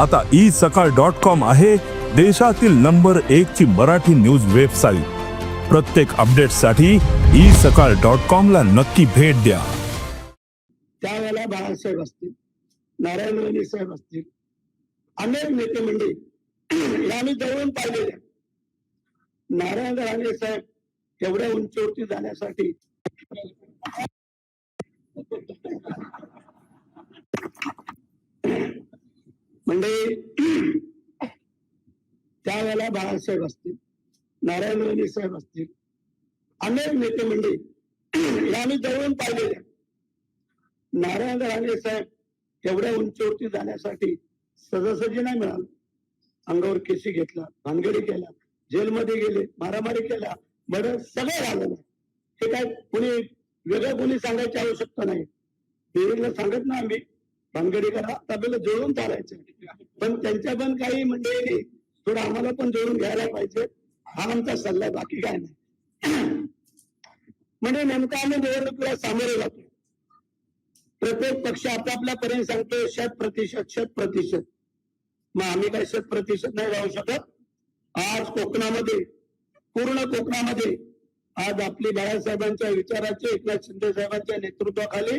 आता ई सकाळ dot com आहे देशातील नंबर एक ची मराठी न्यूज वेबसाईट. प्रत्येक अपडेटसाठी ई सकाळ डॉट कॉम ला नक्की भेट द्या. त्यावेळेला बाळासाहेब असतील नारायण राणे साहेब असतील अनेक नेते मंडळी यांनी जवळून पाहिलेले. नारायण राणे साहेब एवढ्या उंचीवरती जाण्यासाठी म्हणजे त्यावेळेला बाळासाहेब असतील नारायण राणे साहेब असतील अनेक नेते मंडळी म्हणजे या आम्ही जवळून पाहिलेल्या नारायण राणे साहेब एवढ्या उंचीवरती जाण्यासाठी सहजासहजी नाही मिळालं अंगावर केसी घेतला भानगडी केला जेलमध्ये गेले मारामारी केला बर सगळं झालं हे काय कोणी वेगळं कोणी सांगायची आवश्यकता नाही. सांगत ना आम्ही. भानगडी करा तबेला जुळून चालायचं. पण त्यांच्या पण काही म्हणजे थोडं आम्हाला पण जुळून घ्यायला पाहिजे. हा आमचा सल्ला आहे, बाकी काय नाही. म्हणजे नेमका आम्ही निवडणुकीला सामोरे जातो प्रत्येक पक्ष आपापल्या पर्यंत सांगतो शत प्रतिशत शत प्रतिशत. मग आम्ही काय शत प्रतिशत नाही राहू शकत? आज कोकणामध्ये पूर्ण कोकणामध्ये आज आपली बाळासाहेबांच्या विचाराचे एकनाथ शिंदे साहेबांच्या नेतृत्वाखाली